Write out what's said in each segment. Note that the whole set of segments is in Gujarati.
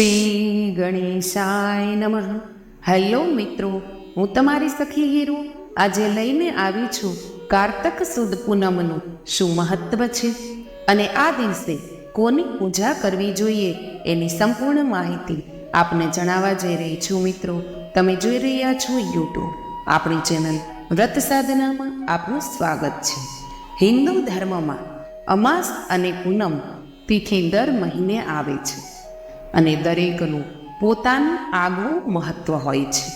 શ્રી ગણેશાય નમઃ. હેલો મિત્રો, હું તમારી સખી હીરુ. આજે લઈને આવી છું કારતક સુદ પૂનમનું. શું મહત્વ છે? અને આ દિવસે કોની પૂજા કરવી જોઈએ એની સંપૂર્ણ માહિતી આપને જણાવવા જઈ રહી છું મિત્રો. તમે જોઈ રહ્યા છો યુટ્યુબ આપણી ચેનલ વ્રત સાધનામાં આપનું સ્વાગત છે. હિન્દુ ધર્મમાં અમાસ અને પૂનમ તિથિ દર મહિને આવે છે. અને દરેકનું પોતાનું આગવું મહત્વ હોય છે.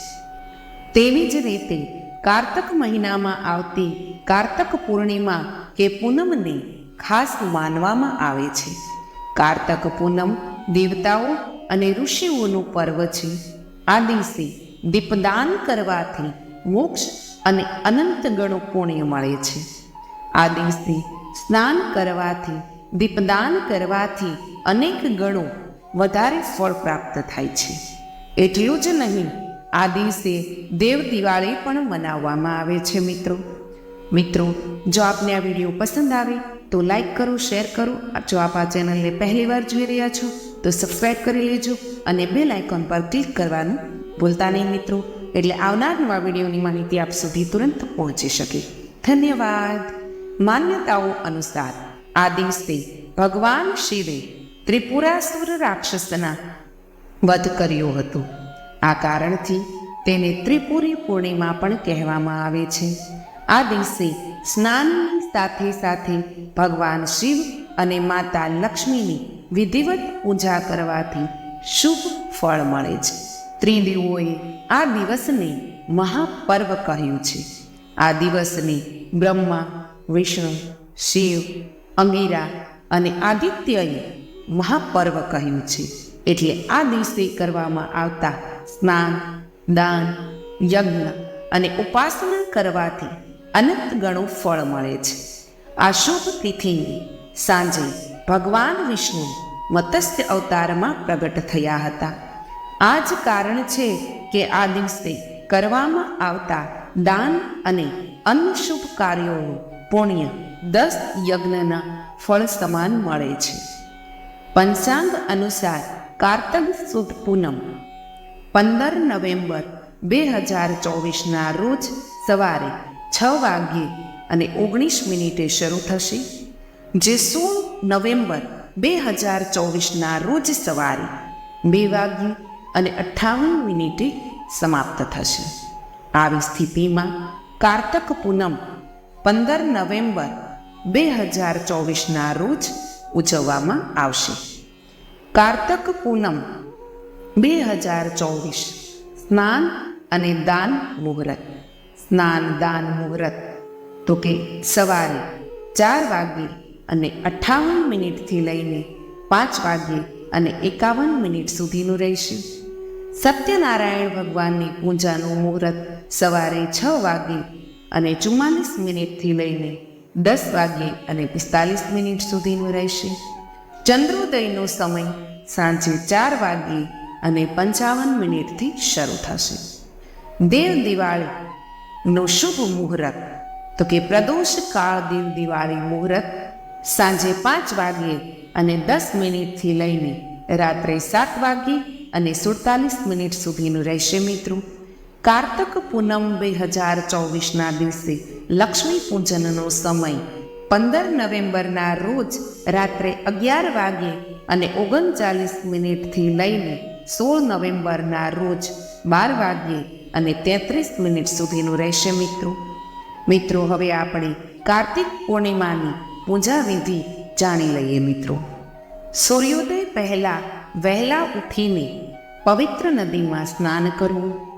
તેવી જ રીતે કારતક મહિનામાં આવતી કારતક પૂર્ણિમા કે પૂનમને ખાસ માનવામાં આવે છે. કારતક પૂનમ દેવતાઓ અને ઋષિઓનું પર્વ છે. આ દિવસે દીપદાન કરવાથી મોક્ષ અને અનંત ગણો પુણ્ય મળે છે. આ દિવસે સ્નાન કરવાથી, દીપદાન કરવાથી અનેક ગણો વધારે ફળ પ્રાપ્ત થાય છે. એટલું જ નહીં, આ દિવસે દેવ દિવાળી પણ મનાવવામાં આવે છે મિત્રો. મિત્રો, જો આપને આ વીડિયો પસંદ આવે, તો લાઈક કરો, શેર કરો. જો આપ આ ચેનલને પહેલીવાર જોઈ રહ્યા છો, તો સબસ્ક્રાઈબ કરી લેજો અને બેલ આઇકોન પર ક્લિક કરવાનું ભૂલતા નહીં મિત્રો. એટલે આવનાર નવા વિડીયોની માહિતી આપ સુધી તુરંત પહોંચી શકે. ધન્યવાદ. માન્યતાઓ અનુસાર આ દિવસે ભગવાન શિવે ત્રિપુરાસુર રાક્ષસના વધ કર્યો હતો. આ કારણથી તેને ત્રિપુરી પૂર્ણિમા પણ કહેવામાં આવે છે. આ દિવસે સ્નાનની સાથે સાથે ભગવાન શિવ અને માતા લક્ષ્મીની વિધિવત પૂજા કરવાથી શુભ ફળ મળે છે. ત્રિદેવોએ આ દિવસને મહાપર્વ કહ્યું છે. આ દિવસને બ્રહ્મા, વિષ્ણુ, શિવ, અંગીરા અને આદિત્યએ મહાપર્વ કહ્યું છે. એટલે આ દિવસે કરવામાં આવતા સ્નાન, દાન, યજ્ઞ અને ઉપાસના કરવાથી અનંત ગણું ફળ મળે છે. આ શુભ તિથિની સાંજે ભગવાન વિષ્ણુ મત્સ્ય અવતારમાં પ્રગટ થયા હતા. આ જ કારણ છે કે આ દિવસે કરવામાં આવતા દાન અને અન્ય શુભ કાર્યોનું પુણ્ય દસ યજ્ઞના ફળ સમાન મળે છે. પંચાંગ અનુસાર કારતક સુદ પૂનમ, પંદર નવેમ્બર બે હજાર ચોવીસના રોજ સવારે છ વાગ્યે અને ઓગણીસ મિનિટે શરૂ થશે, જે સોળ નવેમ્બર બે હજાર ચોવીસના રોજ સવારે બે વાગ્યે અને અઠ્ઠાવન મિનિટે સમાપ્ત થશે. આવી સ્થિતિમાં કારતક પૂનમ પંદર નવેમ્બર બે હજાર ચોવીસના રોજ ઉજવવામાં આવશે. કારતક પૂનમ, બે હજાર ચોવીસ, સ્નાન અને દાન મુહૂર્ત. સ્નાન, દાન મુહૂર્ત. તો કે સવારે ચાર વાગ્યે અને અઠ્ઠાવન મિનિટથી લઈને પાંચ વાગ્યે અને એકાવન મિનિટ સુધીનું રહેશે. સત્યનારાયણ ભગવાનની પૂજાનું મુહૂર્ત સવારે છ વાગ્યે અને ચુમ્માલીસ મિનિટથી લઈને દસ વાગ્યે અને પિસ્તાલીસ મિનિટ સુધીનું રહેશે ચંદ્રોદયનો સમય સાંજે ચાર વાગ્યે અને પંચાવન મિનિટથી શરૂ થશે. દેવ દિવાળીનો શુભ મુહૂર્ત, તો કે પ્રદોષ કાળ દેવ દિવાળી મુહૂર્ત, સાંજે પાંચ વાગ્યે અને દસ મિનિટથી લઈને રાત્રે સાત વાગ્યે અને સુડતાલીસ મિનિટ સુધીનું રહેશે મિત્રો. કારતક પૂનમ બે હજાર ચોવીસના દિવસે લક્ષ્મી પૂજનનો સમય પંદર નવેમ્બરના રોજ રાત્રે અગિયાર વાગ્યે અને ઓગણચાલીસ મિનિટથી લઈને સોળ નવેમ્બરના રોજ બાર વાગ્યે અને તેત્રીસ મિનિટ સુધીનું રહેશે મિત્રો. મિત્રો, હવે આપણે કાર્તિક પૂર્ણિમાની પૂજા વિધિ જાણી લઈએ મિત્રો. સૂર્યોદય પહેલાં વહેલા ઉઠીને પવિત્ર નદીમાં સ્નાન કરવું.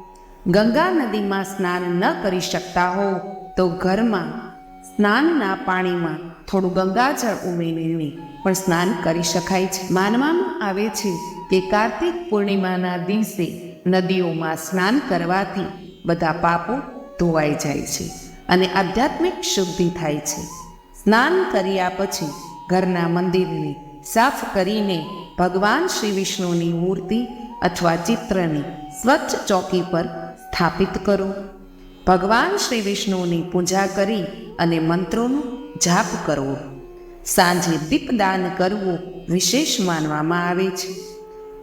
ગંગા નદીમાં સ્નાન ન કરી શકતા હો, તો ઘરમાં સ્નાનના પાણીમાં થોડું ગંગાજળ ઉમેરીને પણ સ્નાન કરી શકાય છે. માનવામાં આવે છે કે કાર્તિક પૂર્ણિમાના દિવસે નદીઓમાં સ્નાન કરવાથી બધા પાપો ધોવાઈ જાય છે અને આધ્યાત્મિક શુદ્ધિ થાય છે. સ્નાન કર્યા પછી ઘરના મંદિરને સાફ કરીને ભગવાન શ્રી વિષ્ણુની મૂર્તિ અથવા ચિત્રને સ્વચ્છ ચોકી પર સ્થાપિત કરો. ભગવાન શ્રી વિષ્ણુની પૂજા કરી અને મંત્રોનો જાપ કરવો. સાંજે દીપદાન કરવું વિશેષ માનવામાં આવે છે.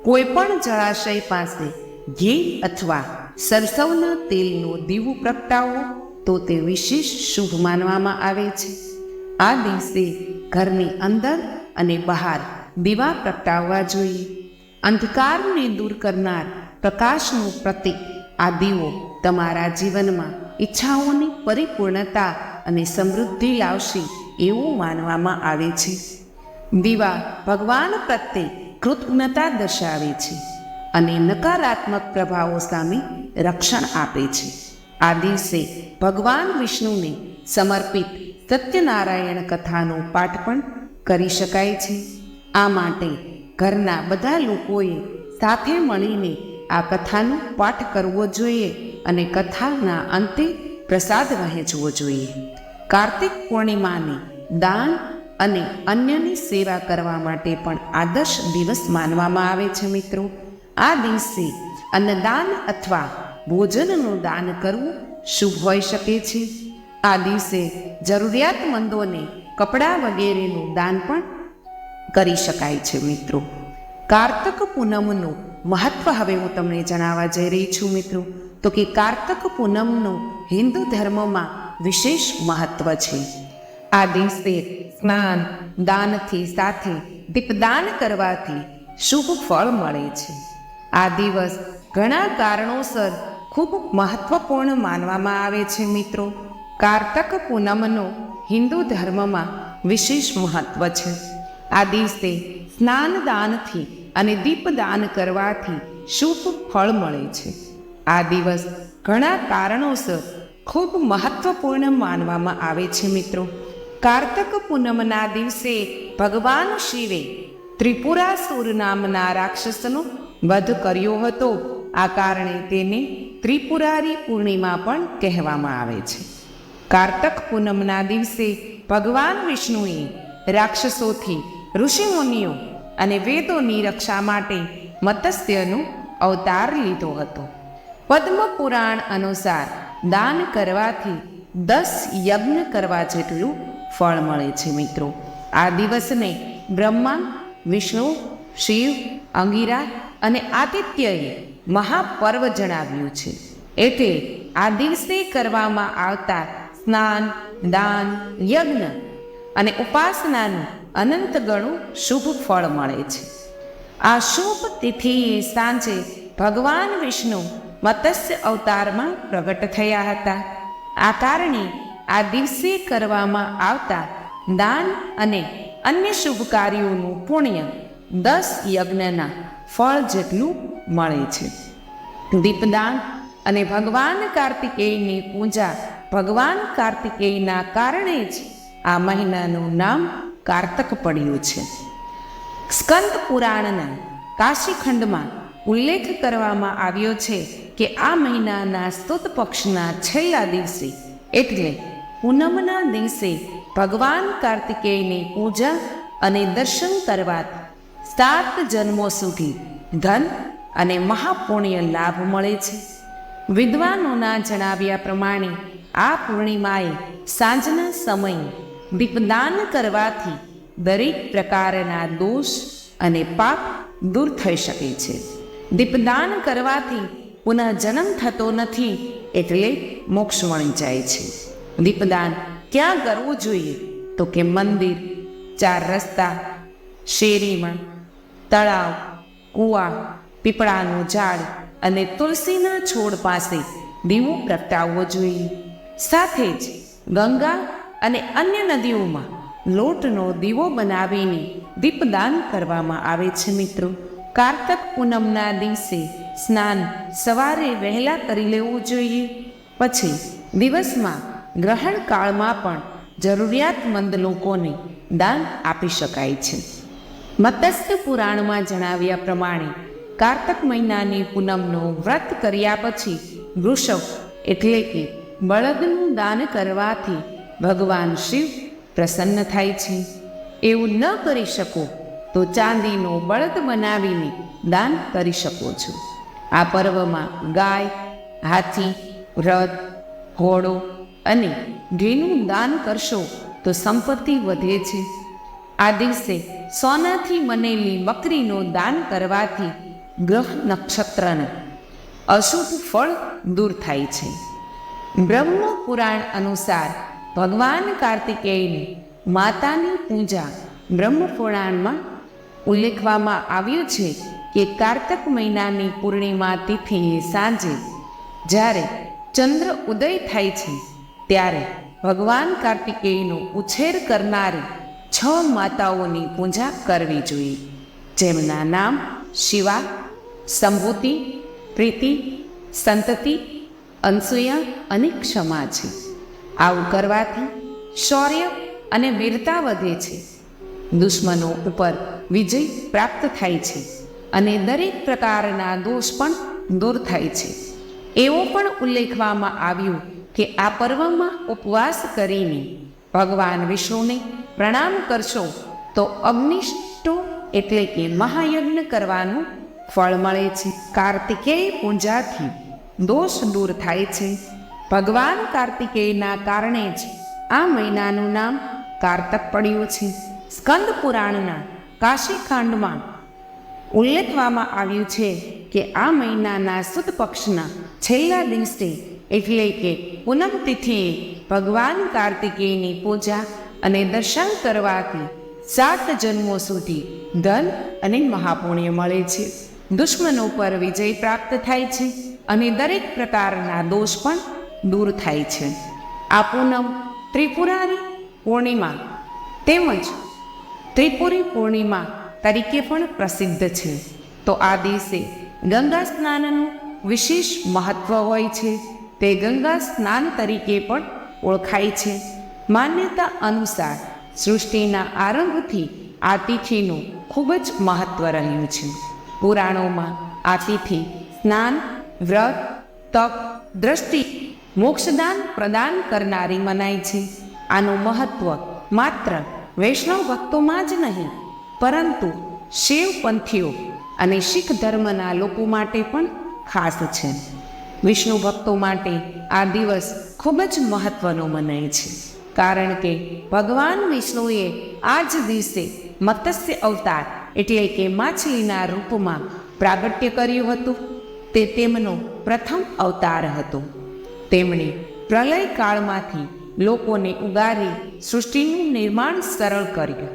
કોઈ પણ જળાશય પાસે ઘી અથવા સરસવના તેલનું દીવું પ્રગટાવો તો તે વિશેષ શુભ માનવામાં આવે છે. આ દિવસે ઘરની અંદર અને બહાર દીવા પ્રગટાવવા જોઈએ. અંધકારને દૂર કરનાર પ્રકાશનું પ્રતીક આ દીવો તમારા જીવનમાં ઈચ્છાઓની પરિપૂર્ણતા અને સમૃદ્ધિ લાવશે એવું માનવામાં આવે છે. દીવા ભગવાન પ્રત્યે કૃતજ્ઞતા દર્શાવે છે અને નકારાત્મક પ્રભાવો સામે રક્ષણ આપે છે. આ દિવસે ભગવાન વિષ્ણુને સમર્પિત સત્યનારાયણ કથાનો પાઠ પણ કરી શકાય છે. આ માટે ઘરના બધા લોકોએ સાથે મળીને આ કથાનો પાઠ કરવો જોઈએ અને કથાના અંતે પ્રસાદ વહેંચવો જોઈએ. કાર્તિક પૂર્ણિમાને દાન અને અન્યની સેવા કરવા માટે પણ આદર્શ દિવસ માનવામાં આવે છે મિત્રો. આ દિવસે અન્નદાન અથવા ભોજનનું દાન કરવું શુભ હોઈ શકે છે. આ દિવસે જરૂરિયાતમંદોને કપડાં વગેરેનું દાન પણ કરી શકાય છે મિત્રો. કાર્તક પૂનમનું મહત્વ હવે હું તમને જણાવવા જઈ રહી છું, મિત્રો. તો કે કારતક પૂનમનું હિન્દુ ધર્મમાં વિશેષ મહત્વ છે. આ દિવસે સ્નાન, દાનથી સાથે દીપદાન કરવાથી શુભ ફળ મળે છે. આ દિવસ ઘણા કારણોસર ખૂબ મહત્વપૂર્ણ માનવામાં આવે છે, મિત્રો. કારતક પૂનમનો હિન્દુ ધર્મમાં વિશેષ મહત્વ છે. આ દિવસે સ્નાન દાનથી અને દીપદાન કરવાથી શુભ ફળ મળે છે. આ દિવસ ઘણા કારણોસર ખૂબ મહત્વપૂર્ણ માનવામાં આવે છે મિત્રો. કાર્તક પૂનમના દિવસે ભગવાન શિવે ત્રિપુરાસુર નામના રાક્ષસનો વધ કર્યો હતો. આ કારણે તેને ત્રિપુરારી પૂર્ણિમા પણ કહેવામાં આવે છે. કારતક પૂનમના દિવસે ભગવાન વિષ્ણુએ રાક્ષસોથી ઋષિમુનિઓ અને વેદોની રક્ષા માટે મત્સ્યનું અવતાર લીધો હતો. પદ્મ પુરાણ અનુસાર દાન કરવાથી દસ યજ્ઞ કરવા જેટલું ફળ મળે છે મિત્રો. આ દિવસને બ્રહ્મા, વિષ્ણુ, શિવ, અંગીરા અને આદિત્યએ મહાપર્વ જણાવ્યું છે. એટલે આ દિવસે કરવામાં આવતા સ્નાન, દાન, યજ્ઞ અને ઉપાસનાનું અનંત ગણું શુભ ફળ મળે છે. આ શુભ તિથિએ સાંજે ભગવાન વિષ્ણુ મત્સ્ય અવતારમાં પ્રગટ થયા હતા. આ કારણે આ દિવસે કરવામાં આવતા દાન અને અન્ય શુભ કાર્યોનું પુણ્ય દસ યજ્ઞના ફળ જેટલું મળે છે. દીપદાન અને ભગવાન કાર્તિકેયની પૂજા ભગવાન કાર્તિકેયના કારણે જ આ મહિનાનું નામ કારતક પડ્યું છે. સ્કંદ પુરાણના કાશીખંડમાં ઉલ્લેખ કરવામાં આવ્યો છે કે આ મહિનાના સ્તુત પક્ષના છેલ્લા દિવસે, એટલે પૂનમના દિવસે ભગવાન કાર્તિકેયની પૂજા અને દર્શન કરવા સાત જન્મો સુધી ધન અને મહાપુણ્ય લાભ મળે છે. વિદ્વાનોના જણાવ્યા પ્રમાણે આ પૂર્ણિમાએ સાંજના સમયે દીપદાન કરવાથી દરેક પ્રકારના દોષ અને પાપ દૂર થઈ શકે છે. દીપદાન કરવાથી પુનઃ જન્મ થતો નથી એટલે મોક્ષ મળી જાય છે. દીપદાન ક્યાં કરવું જોઈએ? તો કે મંદિર, ચાર રસ્તા, શેરીમાં, તળાવ, કૂવા, પીપળાનું ઝાડ અને તુલસીના છોડ પાસે દીવો પ્રગટાવવો જોઈએ. સાથે જ ગંગા અને અન્ય નદીઓમાં લોટનો દીવો બનાવીને દીપદાન કરવામાં આવે છે મિત્રો. કારતક પૂનમના દિવસે સ્નાન સવારે વહેલા કરી લેવું જોઈએ. પછી દિવસમાં ગ્રહણ કાળમાં પણ જરૂરિયાતમંદ લોકોને દાન આપી શકાય છે. મત્સ્ય પુરાણમાં જણાવ્યા પ્રમાણે કારતક મહિનાની પૂનમનો વ્રત કર્યા પછી વૃષભ એટલે કે બળદનું દાન કરવાથી ભગવાન શિવ પ્રસન્ન થાય છે. એવું ન કરી શકો તો ચાંદીનો બળદ બનાવીને દાન કરી શકો છો. આ પર્વમાં ગાય, હાથી, રથ, ઘોડો અને ઘીનું દાન કરશો તો સંપત્તિ વધે છે. આ દિવસે સોનાથી બનેલી બકરીનો દાન કરવાથી ગ્રહ નક્ષત્રને અશુભ ફળ દૂર થાય છે. બ્રહ્મ પુરાણ અનુસાર ભગવાન કાર્તિકેયની માતાની પૂજા બ્રહ્મપુરાણમાં ઉલ્લેખવામાં આવ્યું છે કે કારતક મહિનાની પૂર્ણિમા તિથિએ સાંજે જ્યારે ચંદ્ર ઉદય થાય છે, ત્યારે ભગવાન કાર્તિકેયનો ઉછેર કરનારી છ માતાઓની પૂજા કરવી જોઈએ. જેમના નામ શિવા, સંભૂતિ, પ્રીતિ, સંતતિ, અનસૂયા અને ક્ષમા છે. આવું કરવાથી શૌર્ય અને વીરતા વધે છે. દુશ્મનો ઉપર વિજય પ્રાપ્ત થાય છે અને દરેક પ્રકારના દોષ પણ દૂર થાય છે. એવો પણ ઉલ્લેખવામાં આવ્યું કે આ પર્વમાં ઉપવાસ કરીને ભગવાન વિષ્ણુને પ્રણામ કરશો તો અગ્નિષ્ટો એટલે કે મહાયજ્ઞ કરવાનું ફળ મળે છે. કાર્તિકેય પૂજાથી દોષ દૂર થાય છે. ભગવાન કાર્તિકેયના કારણે જ આ મહિનાનું નામ કારતક પડ્યું છે. સ્કંદ પુરાણના કાશીખંડમાં ઉલ્લેખવામાં આવ્યું છે કે આ મહિનાના સુદ પક્ષના છેલ્લા દિવસે એટલે કે પૂનમ તિથિએ ભગવાન કાર્તિકેયની પૂજા અને દર્શન કરવાથી સાત જન્મો સુધી ધન અને મહાપુણ્ય મળે છે. દુશ્મનો પર વિજય પ્રાપ્ત થાય છે અને દરેક પ્રકારના દોષ પણ દૂર થાય છે. આ પૂનમ ત્રિપુરારી પૂર્ણિમા તેમજ ત્રિપુરી પૂર્ણિમા તરીકે પણ પ્રસિદ્ધ છે. તો આ દિવસે ગંગા સ્નાનનું વિશેષ મહત્વ હોય છે. તે ગંગા સ્નાન તરીકે પણ ઓળખાય છે. માન્યતા અનુસાર સૃષ્ટિના આરંભથી આ તિથિનું ખૂબ જ મહત્વ રહ્યું છે. પુરાણોમાં આ તિથિ સ્નાન, વ્રત, તપ, દ્રષ્ટિ મોક્ષદાન પ્રદાન કરનારી મનાય છે. આનું મહત્વ માત્ર વૈષ્ણવ ભક્તોમાં જ નહીં, પરંતુ શિવપંથીઓ અને શીખ ધર્મના લોકો માટે પણ ખાસ છે. વિષ્ણુ ભક્તો માટે આ દિવસ ખૂબ જ મહત્વનો મનાય છે, કારણ કે ભગવાન વિષ્ણુએ આ જ દિવસે મત્સ્ય અવતાર એટલે કે માછલીના રૂપમાં પ્રાગટ્ય કર્યું હતું. તે તેમનો પ્રથમ અવતાર હતો. તેમણે પ્રલય કાળમાંથી લોકોને ઉગારી સૃષ્ટિનું નિર્માણ સરળ કર્યું.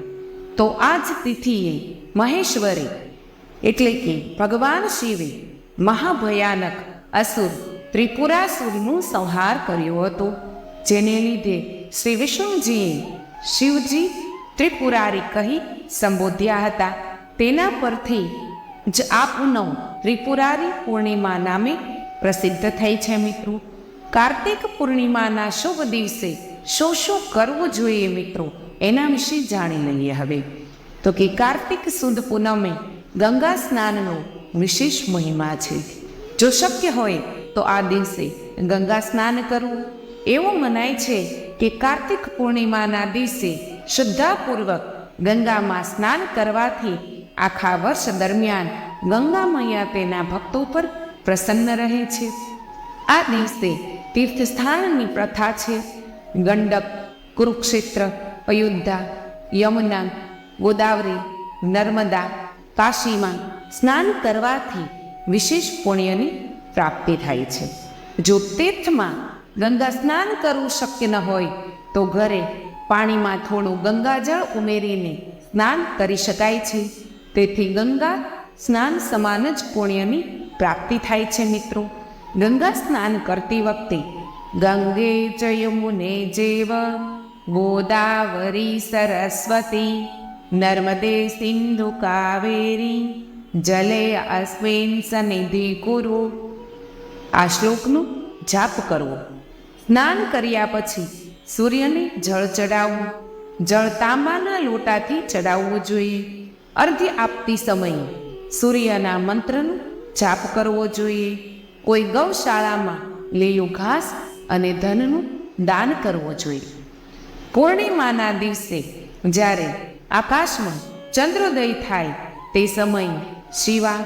તો આ જ તિથિએ મહેશ્વરે, એટલે કે ભગવાન શિવે, મહાભયાનક અસુર ત્રિપુરાસુરનું સંહાર કર્યો હતો, જેને લીધે શ્રી વિષ્ણુજીએ શિવજી ત્રિપુરારી કહી સંબોધ્યા હતા. તેના પરથી જ આ પૂનમ ત્રિપુરારી પૂર્ણિમા નામે પ્રસિદ્ધ થઈ છે મિત્રો. કાર્તિક પૂર્ણિમાના શુભ દિવસે શું શું કરવું જોઈએ મિત્રો? એના વિશે જાણી લઈએ હવે. તો કે કાર્તિક સુદ પૂનમે ગંગા સ્નાનનો વિશેષ મહિમા છે. જો શક્ય હોય તો આ દિવસે ગંગા સ્નાન કરવું. એવું મનાય છે કે કાર્તિક પૂર્ણિમાના દિવસે શ્રદ્ધાપૂર્વક ગંગામાં સ્નાન કરવાથી આખા વર્ષ દરમિયાન ગંગા મૈયા તેના ભક્તો પર પ્રસન્ન રહે છે. આ દિવસે તીર્થસ્થાનની પ્રથા છે. ગંડક, કુરુક્ષેત્ર, અયોધ્યા, યમુના, ગોદાવરી, નર્મદા, કાશીમાં સ્નાન કરવાથી વિશેષ પુણ્યની પ્રાપ્તિ થાય છે. જો તીર્થમાં ગંગા સ્નાન કરવું શક્ય ન હોય, તો ઘરે પાણીમાં થોડું ગંગાજળ ઉમેરીને સ્નાન કરી શકાય છે. તેથી ગંગા સ્નાન સમાન જ પુણ્યની પ્રાપ્તિ થાય છે મિત્રો. ગંગા સ્નાન કરતી વખતે ગંગે ચ યમુને જેવ, ગોદાવરી સરસ્વતી, નર્મદે સિંધુ કાવેરી, જલે અસ્મિન સનિધિ કુરુ. આ શ્લોકનો જાપ કરવો. સ્નાન કર્યા પછી સૂર્યને જળ ચડાવવું, જળ તાંબાના લોટાથી ચડાવવું જોઈએ. અર્ધ્ય આપતી સમયે સૂર્યના મંત્રનો જાપ કરવો જોઈએ. કોઈ ગૌશાળામાં લીલું ઘાસ અને ધનનું દાન કરવું જોઈએ. પૂર્ણિમાના દિવસે જ્યારે આકાશમાં ચંદ્રોદય થાય, તે સમયે શિવા,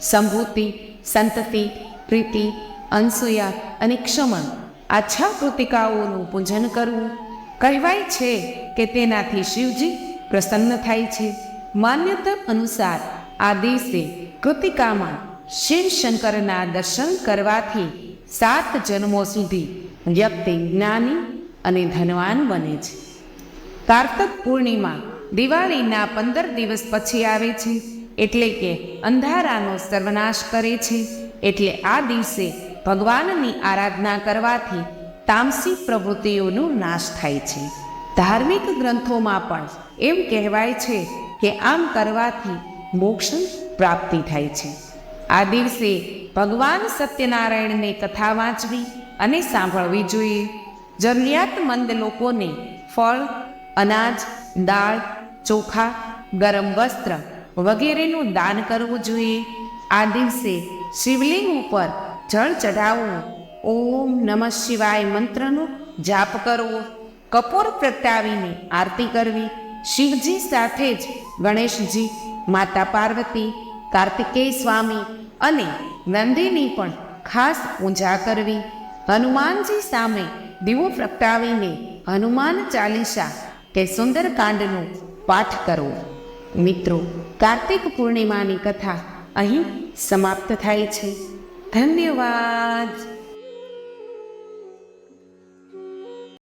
સંભૂતિ, સંતતિ, પ્રીતિ, અનસૂયા અને ક્ષમા આ છ કૃતિકાઓનું પૂજન કરવું કહેવાય છે કે તેનાથી શિવજી પ્રસન્ન થાય છે. માન્યતા અનુસાર આ દિવસે કૃતિકામાં શિવ શંકરના દર્શન કરવાથી સાત જન્મો સુધી વ્યક્તિ જ્ઞાની અને ધનવાન બને છે. કાર્તક પૂર્ણિમા દિવાળીના પંદર દિવસ પછી આવે છે, એટલે કે અંધારાનો સર્વનાશ કરે છે, એટલે આ દિવસે ભગવાનની આરાધના કરવાથી તામસી પ્રવૃત્તિઓનો નાશ થાય છે. ધાર્મિક ગ્રંથોમાં પણ એમ કહેવાય છે કે આમ કરવાથી મોક્ષ પ્રાપ્તિ થાય છે. આ દિવસે ભગવાન સત્યનારાયણને કથા વાંચવી અને સાંભળવી જોઈએ. જરૂરિયાતમંદ લોકોને ફળ, અનાજ, દાળ, ચોખા, ગરમ વસ્ત્ર વગેરેનું દાન કરવું જોઈએ. આ દિવસે શિવલિંગ ઉપર જળ ચઢાવવું ઓમ નમઃ શિવાય મંત્રનો જાપ કરવો કપૂર પ્રગટાવીને આરતી કરવી. શિવજી સાથે જ ગણેશજી, માતા પાર્વતી, કાર્તિકેય સ્વામી અને નંદીની પણ ખાસ પૂજા કરવી. હનુમાનજી સામે દીવો પ્રગટાવીને હનુમાન ચાલીસા કે સુંદરકાંડનો પાઠ કરવો મિત્રો, કાર્તિક પૂર્ણિમાની કથા અહીં સમાપ્ત થાય છે. ધન્યવાદ.